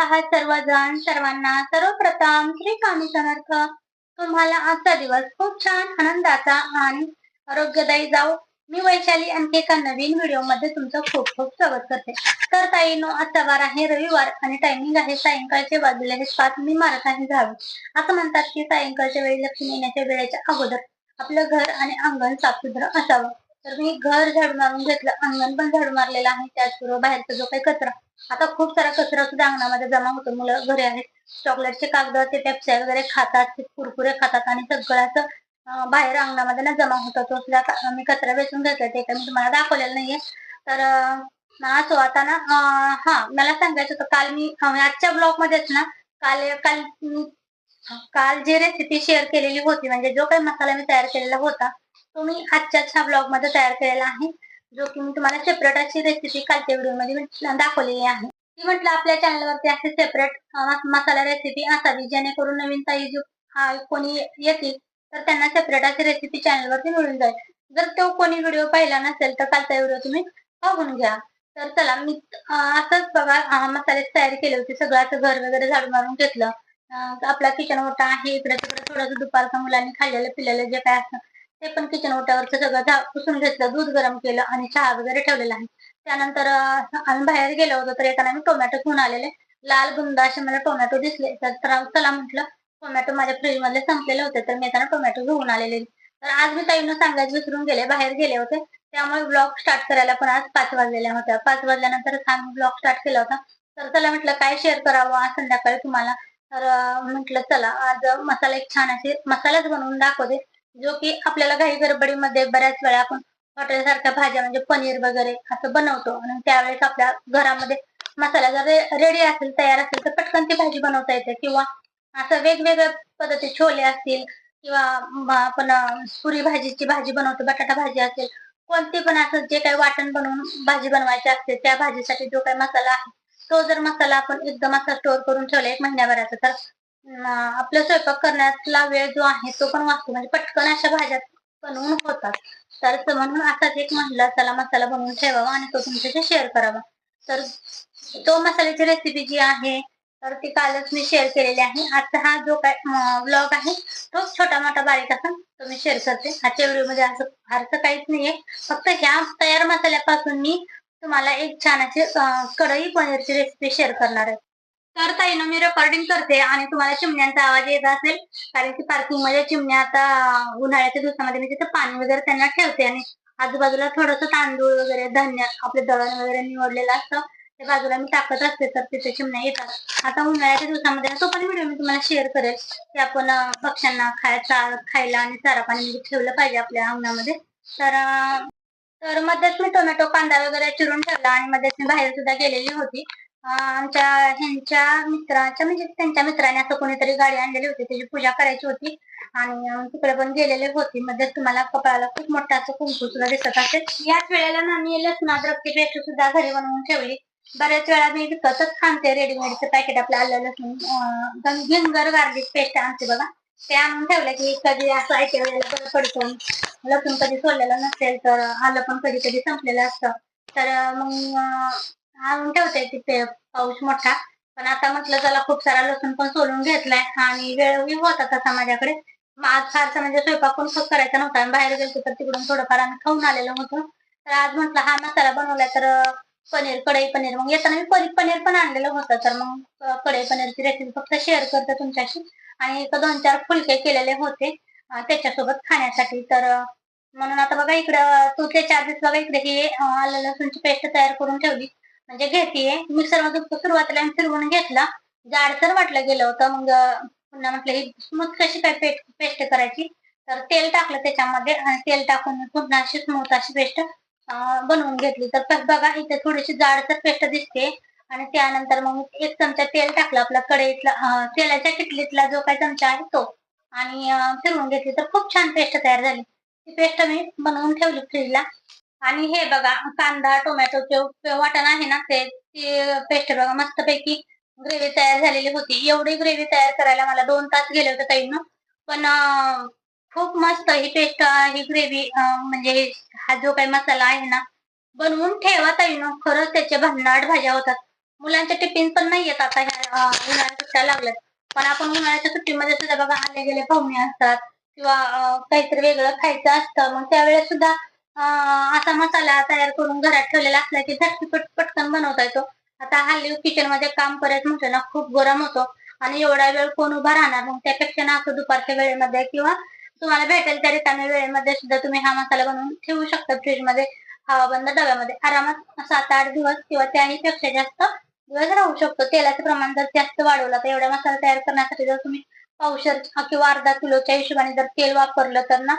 आहात सर्वजण सर्वांना सर्वप्रथम श्री स्वामी समर्थ. तुम्हाला आजचा दिवस खूप छान आनंदाचा आणि आरोग्यदायी जाऊ मी वैशाली आणखी एका नवीन व्हिडिओमध्ये तुमचं खूप खूप स्वागत करते. तर ताईनो आजचा वार आहे रविवार आणि टायमिंग आहे सायंकाळचे वाजले हे पाच मी मारत आहे असं म्हणतात की सायंकाळच्या वेळी लक्ष्मी येण्याच्या वेळेच्या अगोदर आपलं घर आणि अंगण साफसुथरं असावं. तर मी घर झाडू मारून घेतलं अंगण पण झाडू मारलेलं आहे त्याचबरोबर बाहेरचा जो काही कचरा. आता खूप सारा कचरा सुद्धा अंगणामध्ये जमा होतो मुलं घरी आहेत. चॉकलेटचे कागद ते पेप्स्या वगैरे खातात ते कुरकुरे खातात आणि सगळ्याच बाहेर अंगणामध्ये ना जमा होतो. तो सुद्धा मी कचरा वेचून घेतला ते काही मी तुम्हाला दाखवलेलं नाहीये. तर असो आता ना हा मला सांगायचं होतं काल मी आजच्या ब्लॉग मध्येच ना काल काल काल जी रेसिपी शेअर केलेली होती म्हणजे जो काही मसाला मी तयार केलेला होता तो मी ब्लॉगमध्ये तयार केलेला आहे जो की मी तुम्हाला सेपरेट अशी रेसिपी कालच्या व्हिडिओमध्ये दाखवलेली आहे. ती म्हटलं आपल्या चॅनलवरती असे सेपरेट मसाला रेसिपी असावी जेणेकरून नवीन ताई जो हा कोणी येतील तर त्यांना सेपरेट अशी रेसिपी चॅनलवरती मिळून जाईल. जर तो कोणी व्हिडिओ पाहिला नसेल तर कालचा व्हिडिओ तुम्ही बघून घ्या. तर चला मी असंच बघा मसाले तयार केले होते सगळं असं घर वगैरे झाडू मारून घेतलं. आपला किचन ओटा आहे इकडे तिकडे थोडंसं दुपारचं मुलांनी खाल्लेलं पिलेलं जे काय असतं ते पण किचन ओट्यावरचं सगळं पुसून घेतलं दूध गरम केलं आणि चहा वगैरे ठेवलेला आहे. त्यानंतर आम्ही बाहेर गेलो होतो तर येताना मी टोमॅटो घेऊन आलेले. लाल बुंदा असे मला टोमॅटो दिसले. तर चला म्हटलं टोमॅटो माझ्या फ्रीजमध्ये संपलेले होते तर मी येताना टोमॅटो घेऊन आलेले. तर आज मी ताईनं सांगायचं विसरून गेले बाहेर गेले होते. त्यामुळे ब्लॉग स्टार्ट करायला पण आज पाच वाजलेल्या होत्या. पाच वाजल्यानंतर आम्ही ब्लॉग स्टार्ट केला होता. तर चला म्हटलं काय शेअर करावं आज संध्याकाळी तुम्हाला? तर म्हटलं चला आज मसाला एक छान असे मसालाच बनवून दाखवते. जो की आपल्याला घाई गडबडीमध्ये बऱ्याच वेळा आपण हॉटेल सारख्या भाज्या म्हणजे पनीर वगैरे असं बनवतो. आणि त्यावेळेस आपल्या घरामध्ये मसाला जर रेडी असेल तयार असेल तर पटकन ती भाजी बनवता येते. किंवा असं वेगवेगळ्या पद्धती छोले असतील किंवा आपण पुरी भाजीची भाजी बनवतो बटाटा भाजी असेल कोणती पण असं जे काही वाटण बनवून भाजी बनवायची असते त्या भाजीसाठी जो काही मसाला आहे तो जर मसाला आपण एकदम असा स्टोअर करून ठेवला एक महिन्याभराचा तर आपला स्वयंपाक करण्यातला वेळ जो आहे तो पण वाचतो. म्हणजे पटकन अशा भाज्या बनवून होतात. तर म्हणून असाच एक म्हणला चला मसाला बनवून ठेवावा आणि तो तुमच्याशी शेअर करावा. तर तो मसाल्याची रेसिपी जी आहे तर ती कालच मी शेअर केलेली आहे. आजचा हा जो काय ब्लॉग आहे तो छोटा मोठा बारीक असा तो मी शेअर करते. आजच्या व्हिडिओमध्ये असं फारसं काहीच नाहीये. फक्त ह्या तयार मसाल्यापासून मी तुम्हाला एक छान अशी कढई पनीरची रेसिपी शेअर करणार आहे. तर ताईनं मी रेकॉर्डिंग करते आणि तुम्हाला चिमण्यांचा आवाज येत असेल कारण की पार्किंगमध्ये चिमण्या आता उन्हाळ्याच्या दिवसामध्ये मी तिथे पाणी वगैरे त्यांना ठेवते आणि आजूबाजूला थोडस तांदूळ वगैरे धान्य आपले दळण वगैरे निवडलेलं असतं ते बाजूला मी टाकत असते तर तिथे चिमण्या येतात. आता उन्हाळ्याच्या दिवसामध्ये तो पण व्हिडिओ मी तुम्हाला शेअर करेल की आपण पक्ष्यांना खायचा खायला आणि चारा पाणी म्हणजे ठेवलं पाहिजे आपल्या अंगणामध्ये. तर तर मध्येच मी टोमॅटो कांदा वगैरे चिरून ठेवला आणि मध्येच मी बाहेर सुद्धा गेलेली होती. आमच्या ह्यांच्या मित्राच्या म्हणजे त्यांच्या मित्राने असं कोणीतरी गाडी आणलेली होती त्याची पूजा करायची होती. आणि तिकडे पण गेलेले होते. मध्येच तुम्हाला कपाळाला खूप मोठा असं कुंकू सुद्धा दिसत असेल. याच वेळेला ना मी लसण पेस्ट सुद्धा घरी बनवून ठेवली. बऱ्याच वेळा मी विकतच खांते रेडीमेडचं पॅकेट आपलं आलं लसूण गिंगर गार्लिक पेस्ट आणते बघा. ते आणून ठेवलं की कधी असं ऐकल्या वेळेला बरं पडतो. लसूण कधी सोडलेलं नसेल तर आलं पण कधी कधी संपलेलं असतं. तर मग आणून ठेवते तिथे पाऊस मोठा. पण आता म्हटलं त्याला खूप सारा लसूण पण सोलून घेतलाय आणि वेळही होता तसा माझ्याकडे. आज फारसा म्हणजे स्वयंपाक पण खूप करायचा नव्हता आणि बाहेर गेलो तर तिकडून थोडंफार आम्ही खाऊन आलेलो होतो. तर आज म्हटलं हा मसाला बनवलाय तर पनीर कढई पनीर. मग येताना मी पनीर पनीर पण आणलेलं होतं. तर मग कढई पनीरची रेसिपी फक्त शेअर करते तुमच्याशी. आणि एक दोन चार फुलके केलेले होते त्याच्यासोबत खाण्यासाठी. तर म्हणून आता बघा इकडं तू ते चार दिवस बघा इकडे. ही आलं लसूणची पेस्ट तयार करून ठेवली. म्हणजे घेतीये मिक्सर मधून सुरुवातीला फिरवून घेतला. जाडसर म्हणजे वाटलं गेलं होतं. मग पुन्हा म्हटलं ही स्मूथ कशी काय पेस्ट करायची? तर तेल टाकलं त्याच्यामध्ये आणि तेल टाकून पुन्हा अशी स्मूथ अशी पेस्ट बनवून घेतली. तर बघा इथे थोडीशी जाडसर पेस्ट दिसते. आणि त्यानंतर मग एक चमचा तेल टाकलं आपला कढईतला तेलाच्या किटलीतला जो काही चमचा आहे तो. आणि फिरवून घेतली. तर खूप छान पेस्ट तयार झाली. ती पेस्ट मी बनवून ठेवली फ्रीजला. आणि हे बघा कांदा टोमॅटोचे वाटण आहे ना ते पेस्ट बघा मस्तपैकी ग्रेव्ही तयार झालेली होती. एवढी ग्रेव्ही तयार करायला मला दोन तास गेले होते ताईन. पण खूप मस्त ही पेस्ट ही ग्रेव्ही म्हणजे हा जो काही मसाला आहे ना बनवून ठेवा ताईन. खरंच त्याचे भन्नाट भाज्या होतात. मुलांच्या टिफिन पण नाही येत आता ह्या उन्हाळ्या सुट्ट्या लागल्यात. पण आपण उन्हाळ्याच्या सुट्टीमध्ये सुद्धा बघा आले गेले पाहुणे असतात किंवा काहीतरी वेगळं खायचं असतं. मग त्यावेळेस सुद्धा असा मसाला तयार करून घरात ठेवलेला असला की झटपट पटकन बनवता येतो. आता हल्ली किचनमध्ये काम करत म्हटलं ना खूप गरम होतो. आणि एवढा वेळ कोण उभा राहणार? मग त्यापेक्षा ना असं दुपारच्या वेळेमध्ये किंवा तुम्हाला भेटेल त्या रिकाम्या वेळेमध्ये सुद्धा तुम्ही हा मसाला बनवून ठेवू शकता फ्रीजमध्ये हवाबंद डब्यामध्ये. आरामात सात आठ दिवस किंवा त्याही पेक्षा जास्त दिवस राहू शकतो. तेलाचं प्रमाण जर जास्त वाढवलं तर एवढा मसाला तयार करण्यासाठी जर तुम्ही पावशर किंवा अर्धा किलोच्या हिशोबाने जर तेल वापरलं तर ना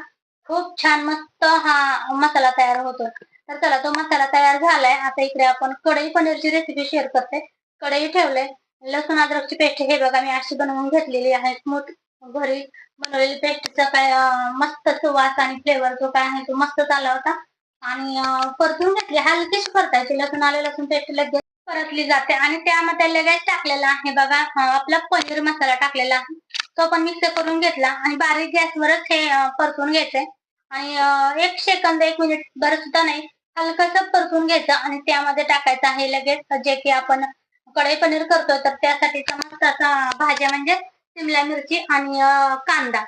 खूप छान मस्त हा मसाला तयार होतो तर चला तो मसाला तयार झालाय. आता इकडे आपण कढई पनीरची रेसिपी शेअर करते. कढई ठेवले. लसूण अद्रकची पेस्ट हे बघा मी अशी बनवून घेतलेली आहे. स्मूथ घरी बनवलेली पेस्टचा काय मस्त सुवास आणि फ्लेवर जो काय आहे तो मस्त आला होता. आणि परतून घेतली. हलकीच परतायची. लसूण आले लसूण पेस्ट लगेच परतली जाते. आणि त्यामध्ये लगेच टाकलेला आहे बघा आपला पनीर मसाला टाकलेला आहे. तो पण मिक्स करून घेतला. आणि बारीक गॅसवरच हे परतून घ्यायचंय. आणि एक सेकंद एक मिनिट बरं सुद्धा नाही. हलकस परतून घ्यायचं आणि त्यामध्ये टाकायचं आहे लगेच. जे की आपण कढई पनीर करतो तर त्यासाठीचा समस्त भाज्या म्हणजे शिमला मिरची आणि कांदा.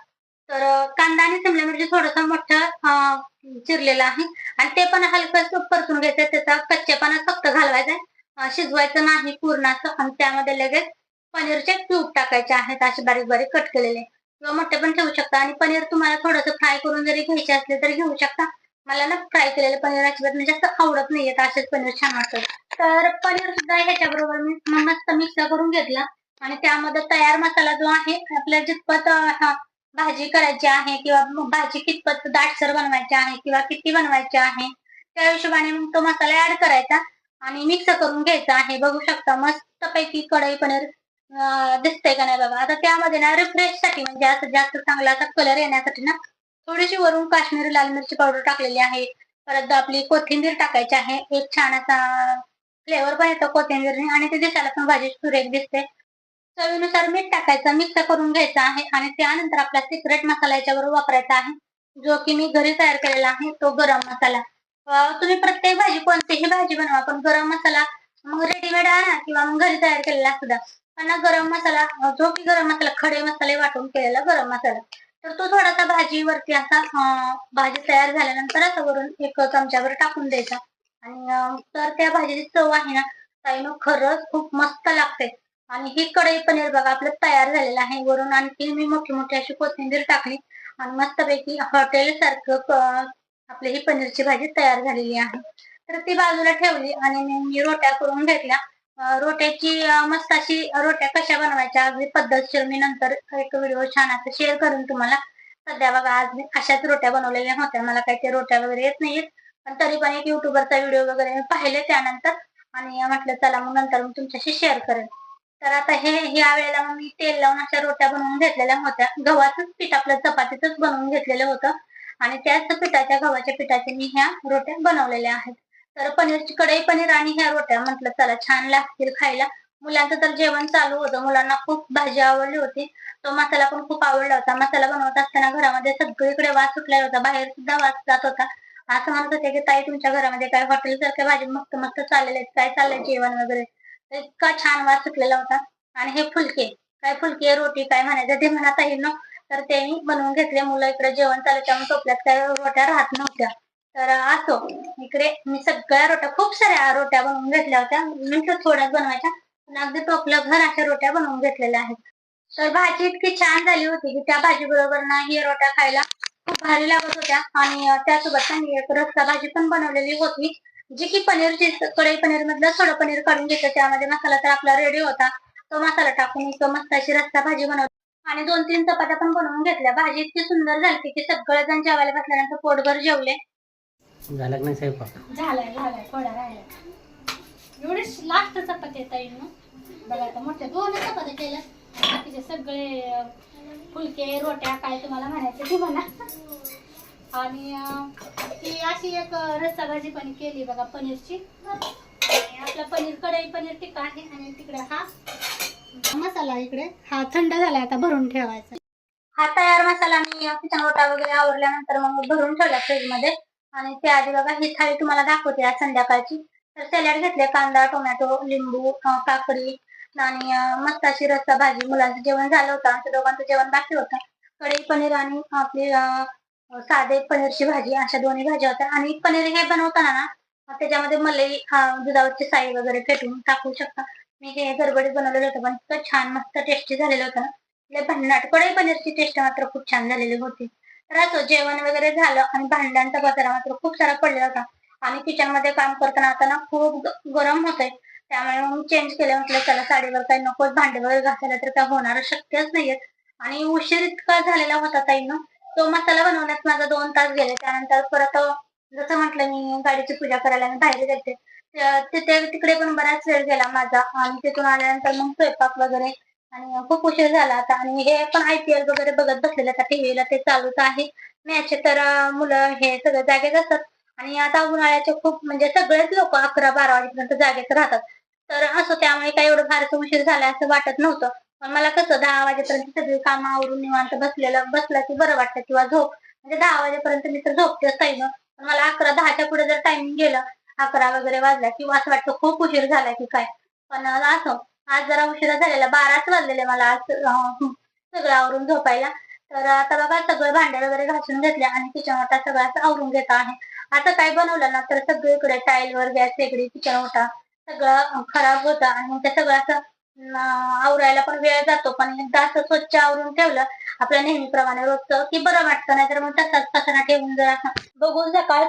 तर कांदा आणि शिमला मिरची थोडस मोठं चिरलेलं आहे. आणि ते पण हलकस परतून घ्यायचं. त्याचा कच्चेपणा फक्त घालवायचा. शिजवायचं नाही पूर्ण असं. आणि त्यामध्ये लगेच पनीरचे क्यूब टाकायचे आहेत. असे बारीक बारीक कट केलेले. किंवा मोठे पण ठेवू शकता. आणि पनीर तुम्हाला थोडंसं फ्राय करून जरी घ्यायचे असले तरी घेऊ शकता. मला ना फ्राय केलेलं पनीर अजिबात म्हणजे जास्त आवडत नाहीये. तर असेच पनीर छान वाटतं. तर पनीर सुद्धा ह्याच्या बरोबर मी मस्त मिक्स करून घेतला. आणि त्यामध्ये तयार मसाला जो आहे आपल्या जितपत हा, भाजी करायची आहे किंवा भाजी कितपत दाटसर बनवायची आहे किंवा किती बनवायची आहे त्या हिशोबाने मग तो मसाला ऍड करायचा. आणि मिक्स करून घ्यायचा आहे. बघू शकता मस्त पैकी कढई पनीर दिसतंय का नाही बाबा? आता त्यामध्ये ना रिफ्रेशसाठी म्हणजे असं जास्त चांगला असा कलर येण्यासाठी ना थोडीशी वरून काश्मीरी लाल मिरची पावडर टाकलेली आहे. परत आपली कोथिंबीर टाकायची आहे. एक छान असा फ्लेवर पण येतो कोथिंबीरने आणि ते दिसायला पण भाजी सुरेख दिसते. चवीनुसार मीठ टाकायचं मिक्स करून घ्यायचं आहे आणि त्यानंतर आपला सिक्रेट मसाला याच्यावर वापरायचा आहे. जो की मी घरी तयार केलेला आहे तो गरम मसाला. तुम्ही प्रत्येक भाजी कोणतीही भाजी बनवा पण गरम मसाला मग रेडीमेड आणा किंवा मग घरी तयार केलेला सुद्धा आणि गरम मसाला जो की गरम मसाला खडे मसाले वाटून केलेला गरम मसाला. तर तो थोडासा भाजीवरती असा भाजी तयार झाल्यानंतर असं वरून एक चमच्यावर टाकून द्यायचा. आणि तर त्या भाजीची चव आहे ना ताईनो खरंच खूप मस्त लागते. आणि ही कढई पनीर बघा आपलं तयार झालेलं आहे. वरून आणखी मी मोठी मोठी अशी कोथिंबीर टाकली. आणि मस्तपैकी हॉटेल सारखं आपली ही पनीरची भाजी तयार झालेली आहे. तर ती बाजूला ठेवली आणि मी रोट्या करून घेतल्या. रोट्याची मस्त अशी रोट्या कशा बनवायच्या? अगदी पद्धतशीर मी नंतर एक व्हिडिओ छान असं शेअर करून तुम्हाला. सध्या बघा आज मी अशाच रोट्या बनवलेल्या होत्या. मला काही ते रोट्या वगैरे येत नाहीत पण तरी पण एक युट्यूबरचा व्हिडिओ वगैरे मी पाहिले त्यानंतर. आणि म्हटलं चला मग नंतर मी तुमच्याशी शेअर करेन. तर आता हे ह्या वेळेला मग मी तेल लावून अशा रोट्या बनवून घेतलेल्या होत्या. गव्हाचंच पीठ आपलं चपातीचंच बनवून घेतलेलं होतं. आणि त्याच पिठाच्या गव्हाच्या पिठाचे मी ह्या रोट्या बनवलेल्या आहेत. तर पनीरची कढई पनीर आणि ह्या रोट्या म्हटलं चला छान लागतील खायला. मुलांचं तर जेवण चालू होतं. मुलांना खूप भाजी आवडली होती. तो मसाला पण खूप आवडला होता. मसाला बनवत असताना घरामध्ये सगळीकडे वास सुटलेला होता. बाहेर सुद्धा वास जात होता. असं म्हणत होते की ताई तुमच्या घरामध्ये काय हॉटेल सारख्या भाजी मस्त मस्त चाललेले आहेत? काय चाललंय जेवण वगैरे? इतका छान वास सुटलेला होता. आणि हे फुलके. काय फुलके रोटी काय म्हणायचं ते म्हणत आहे ना? तर ते मी बनवून घेतले. मुलं इकडे जेवण चालू त्यामुळे टोपल्यात काय रोट्या राहत नव्हत्या. तर असो इकडे मी सगळ्या रोट्या खूप साऱ्या रोट्या बनवून घेतल्या होत्या. म्हटलं थोड्याच बनवायच्या. पण अगदी टोपलं घर अशा रोट्या बनवून घेतलेल्या आहेत. तर भाजी इतकी छान झाली होती की त्या भाजी बरोबर ना ही रोट्या खायला खूप भारी लागत होत्या. आणि त्यासोबत त्यांनी एक रस्सा भाजी पण बनवलेली होती. जी की पनीरची कढई पनीर मधलं थोडं पनीर काढून घेतलं. त्यामध्ये मसाला तर आपला रेडी होता. तो मसाला टाकून तो मस्त अशी रस्सा भाजी बनवली. आणि दोन तीन चपात्या पण बनवून घेतल्या. भाजी इतकी सुंदर झाली की सगळेजण जेवायला बसल्यानंतर पोटभर जेवले. झाला की नाही स्वयंपाक झालाय झालाय थोडा राहिला एवढे लास्ट चपाती येता येईल बघा आता मोठ्या दोन चपात्या केल्या. बाकीचे सगळे फुलके रोट्या काय तुम्हाला म्हणायचं ते म्हणा. आणि ती अशी एक रस्सा भाजी पण केली बघा पनीरची. आपला पनीर कढई पनीर टिक्का आहे आणि तिकडे हा मसाला इकडे हा थंड झाला आता भरून ठेवायचा. हा तयार मसाला मी किचन रोटा वगैरे आवरल्यानंतर मग भरून ठेवला फ्रीजमध्ये. आणि त्याआधी बघा ही थाळी तुम्हाला दाखवते आज संध्याकाळची. तर सॅलड घेतले कांदा टोमॅटो लिंबू काकडी आणि अं, मस्त अशी रस्सा भाजी. मुलांचं जेवण झालं होतं आमच्या दोघांचं जेवण बाकी होतं. कढई पनीर आणि आपली साधे पनीरची भाजी अशा दोन्ही भाज्या होत्या. आणि पनीर हे बनवताना ना त्याच्यामध्ये मलाई दुधावरची साई वगैरे फेटून टाकू शकता. मी हे गडबडीत बनवलेलं होतं पण इतकं छान मस्त टेस्टी झालेलं होतं ना. भन्नाट. कढई पनीरची टेस्ट मात्र खूप छान झालेली होती. तर असं जेवण वगैरे झालं आणि भांड्यांचा पसारा मात्र खूप सारा पडलेला होता. आणि किचनमध्ये काम करताना आता ना खूप गरम होतंय. त्यामुळे मग चेंज केलं. म्हटलं चला साडीवर काही नकोच भांडे वगैरे घासायला तर काय होणार शक्यच नाहीये आणि उशीर इतका झालेला होता ताईनं. तो मसाला बनवण्यात माझा दोन तास गेले. त्यानंतर परत जसं म्हटलं मी गाडीची पूजा करायला मी बाहेर जाते. तिथे तिकडे पण बराच वेळ गेला माझा. आणि तिथून आल्यानंतर मग स्वयंपाक वगैरे आणि खूप उशीर झाला आता आणि हे पण आयपीएल वगैरे बघत बसलेलं आता टीव्हीला ते चालूच आहे. मॅच तर मुलं हे सगळं जागेच असतात. आणि आता उन्हाळ्याचे खूप म्हणजे सगळेच लोक अकरा बारा वाजेपर्यंत जागेच राहतात. तर असं त्यामुळे काही एवढं फारसं उशीर झाला असं वाटत नव्हतं. पण मला कसं दहा वाजेपर्यंत सगळी कामं आवरून निवांत बसलेलं बसलं की बरं वाटतं किंवा झोप. म्हणजे दहा वाजेपर्यंत मी तर झोपतेच काही पण मला अकरा दहाच्या पुढे जर टायमिंग गेलं अकरा वगैरे वाजला किंवा असं वाटतं खूप उशीर झाला की काय. पण असं. आज जरा उशिरा झालेला बाराच वाजलेले मला आज सगळं आवरून झोपायला. तर आता बघा सगळं भांडे वगैरे घासून घेतले आणि किचन ओटा सगळं असं आवरून घेत आहे. आता काय बनवलं ना तर सगळीकडे टाईल वर गॅस वेगळी किचन ओटा सगळं खराब होतं आणि ते सगळं असं आवरायला पण वेळ जातो. पण एकदा असं स्वच्छ आवरून ठेवलं आपल्या नेहमीप्रमाणे रोजचं की बरं वाटतं. नाही तर मग तसाच कचरा ठेवून जर असं बघून सकाळ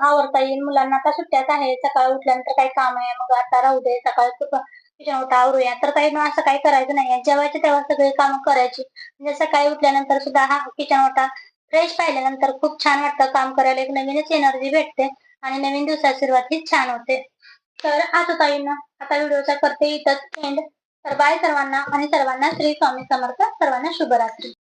आवरता येईल. मुलांना आता सुट्ट्याच आहे. सकाळी उठल्यानंतर काही काम आहे. मग आता राहू दे. सकाळ किचन आवरूया. तर काही असं काही करायचं नाही. जेवायचे तेव्हा सगळी कामं करायची. म्हणजे सकाळी उठल्यानंतर सुद्धा हा किचन ओटा फ्रेश पाहिल्यानंतर खूप छान वाटतं काम करायला. एक नवीनच एनर्जी भेटते आणि नवीन दिवसाची सुरुवात ही छान होते. तर आज ताईंना आता व्हिडिओचा करते इथंच एंड तर बाय सर्वांना आणि सर्वांना श्री स्वामी समर्थ. सर्वांना शुभरात्री.